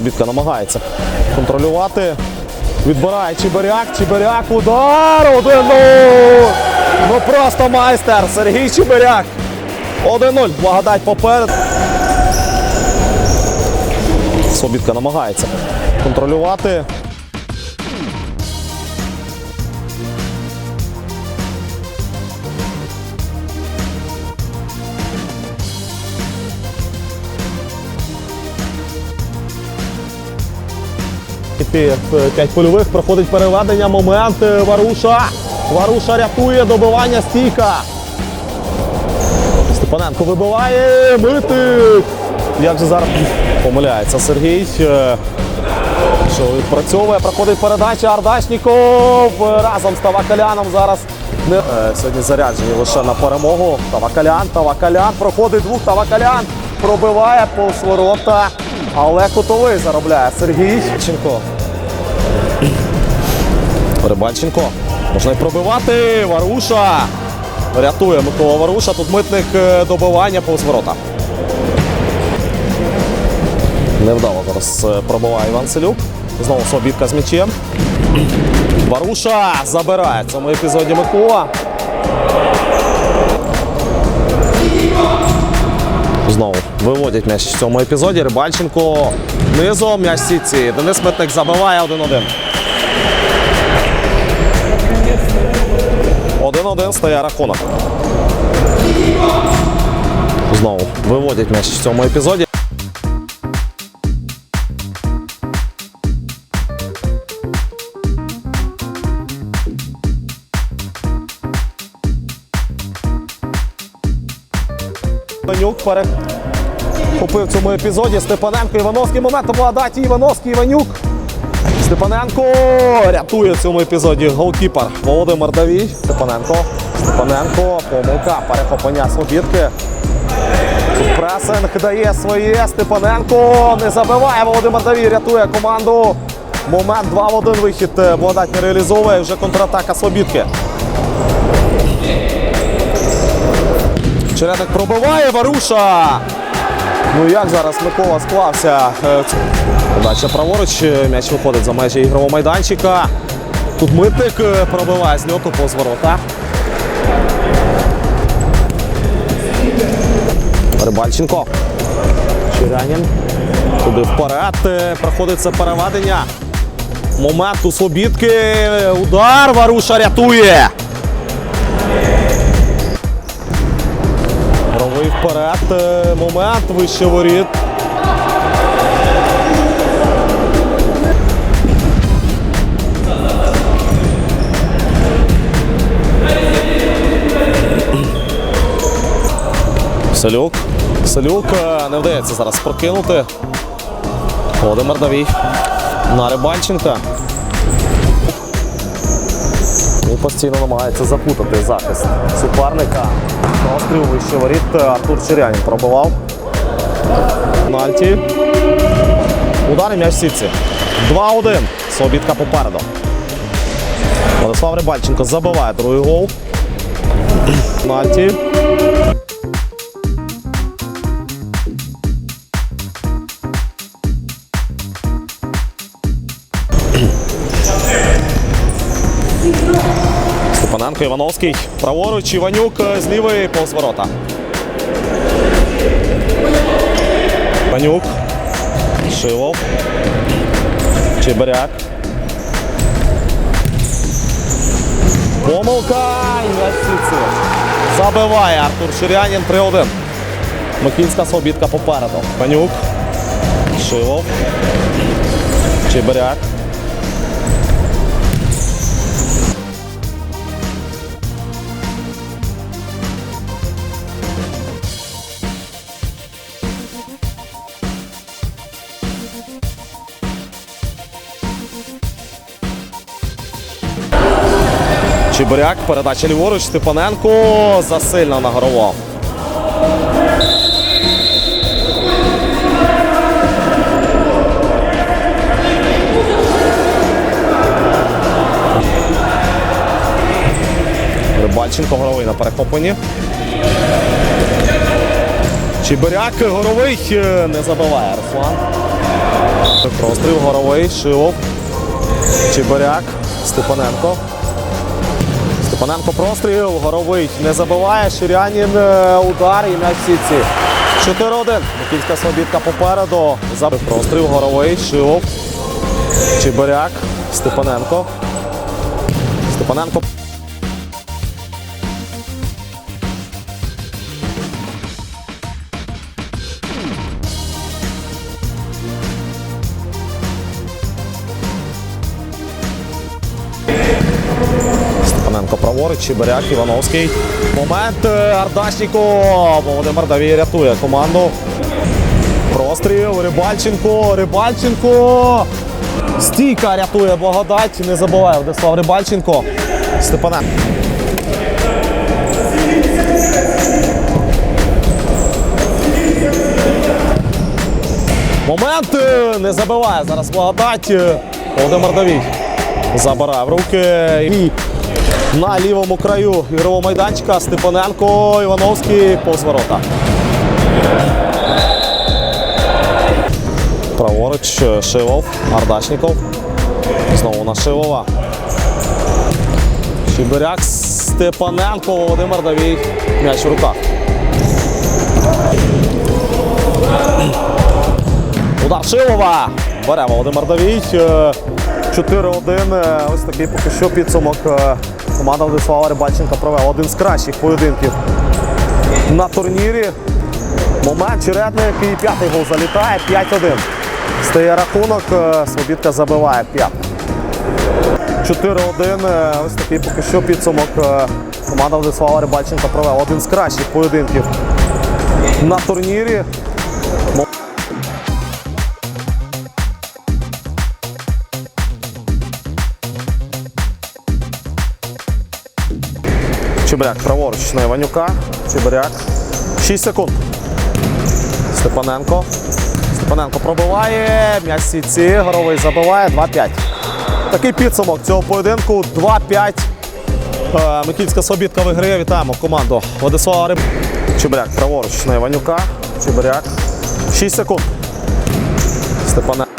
Собітка намагається контролювати. Відбирає Чебиряк, Чебиряк, удар! 1-0! Ну просто майстер Сергій Чебиряк. 1-0. Благодать поперед. Собітка намагається контролювати. П'ять п'ять польових проходить переведення. Момент. е, Варуша. Варуша рятує добивання стійка. Степаненко вибиває. Митик. Як же зараз помиляється Сергій. Е, Що відпрацьовує, проходить передача Ардашніков е, разом з Тавакаляном зараз. Не... Е, Сьогодні заряджені лише на перемогу. Тавакалян, Тавакалян проходить двох, Тавакалян пробиває повз ворота. Але кутовий заробляє Сергій Ченко. Рибальченко. Можна й пробивати. Варуша. Рятує Микола Варуша. Тут митник е, добивання повз ворота. Невдало зараз е, пробиває Іван Селюк. Знову Собітка з м'ячем. Варуша забирає цьому епізоді Микола. Знову виводять м'яч в цьому епізоді. Рибальченко низом м'яч сітці. Денис Митник забиває 1-1. 1-1 стає рахунок. Знову виводять м'яч в цьому епізоді. Іванюк перехопив в цьому епізоді. Степаненко, Івановський момент обладаті Івановський, Іванюк. Степаненко рятує в цьому епізоді голкіпер Володимир Давій. Степаненко. Степаненко. Помилка. Перехоплення Слобідки. Тут пресинг дає своє. Степаненко не забиває. Володимир Давій рятує команду. Момент 2 в 1 вихід. Благодать не реалізовує. Вже контратака Слобідки. Чередник пробиває Варуша. Ну як зараз Микола склався. Е, Подача праворуч. М'яч виходить за межі ігрового майданчика. Тут митник е, пробиває з льоту по зворота. Рибальченко. Чирянін. Туди вперед. е, Проходить це переведення. Момент у Слобідки. Удар. Варуша рятує. Вперед. е, Момент вище воріт. Салюк. Салюк е, не вдається зараз прокинути. Володимир Давій. На Рибальченка. Він постійно намагається запутати захист суперника. Постріл вище воріт Артур Черянін пробивав. Пенальті. Удар і м'яч сітці. 2-1. Собітка попереду. Владислав Рибальченко забиває другий гол. Пенальті. Степаненко Івановський. Праворуч Іванюк е, з лівої повз ворота. Іванюк. Шилов. Чебиряк. Помилка. Забиває Артур Ширянін 3-1. Микінська Слобідка попереду. Панюк. Шилов. Чебиряк. Чебиряк, передача ліворуч, Степаненко засильно нагорував. Рибальченко горовий на перехопленні. Чебиряк горовий е, не забиває Руслан. Простріл, горовий, Шилов. Чебиряк, Степаненко. Степаненко простріл, горовий не забиває. Ширянін е, удар і м'яч сітці. 4-1. Микільська свобідка попереду. Забив простріл, горовий, Шилов. Чебиряк, Степаненко. Степаненко. Праворуч, Чебиряк, Івановський. Момент е, Ардашніков. Володимир Давій рятує команду. Простріл, Рибальченко, Рибальченко. Стійка рятує благодать. Не забуває Владислав Рибальченко. Степаненко. Момент е, не забиває зараз благодать. Володимир Давій забирає в руки. На лівому краю ігрового майданчика Степаненко, Івановський повз ворота. Праворуч е, Шилов, Ардашніков. Знову на Шилова. Чебиряк, Степаненко, Володимир Давій. М'яч в руках. Удар Шилова. Бере Володимир Давій. Е, 4-1. Е, Ось такий поки що підсумок. Команда Владислава Рибальченка провела один з кращих поєдинків на турнірі. Момент чередник і п'ятий гол залітає. 5-1. Стає рахунок. е, Слобідка забиває 5. 4-1. Е, Ось такий поки що підсумок. Е, Команда Владислава Рибальченка провела один з кращих поєдинків на турнірі. Чебиряк праворуч на Іванюка. Чебиряк. 6 секунд. Степаненко. Степаненко пробиває. М'яч сітці. Горовий забиває. 2-5. Такий підсумок цього поєдинку. 2-5. Е, Микільська Слобідка виграє. Вітаємо команду Владислава Риб. Чебиряк праворуч на Іванюка. Чебиряк. 6 секунд. Степаненко.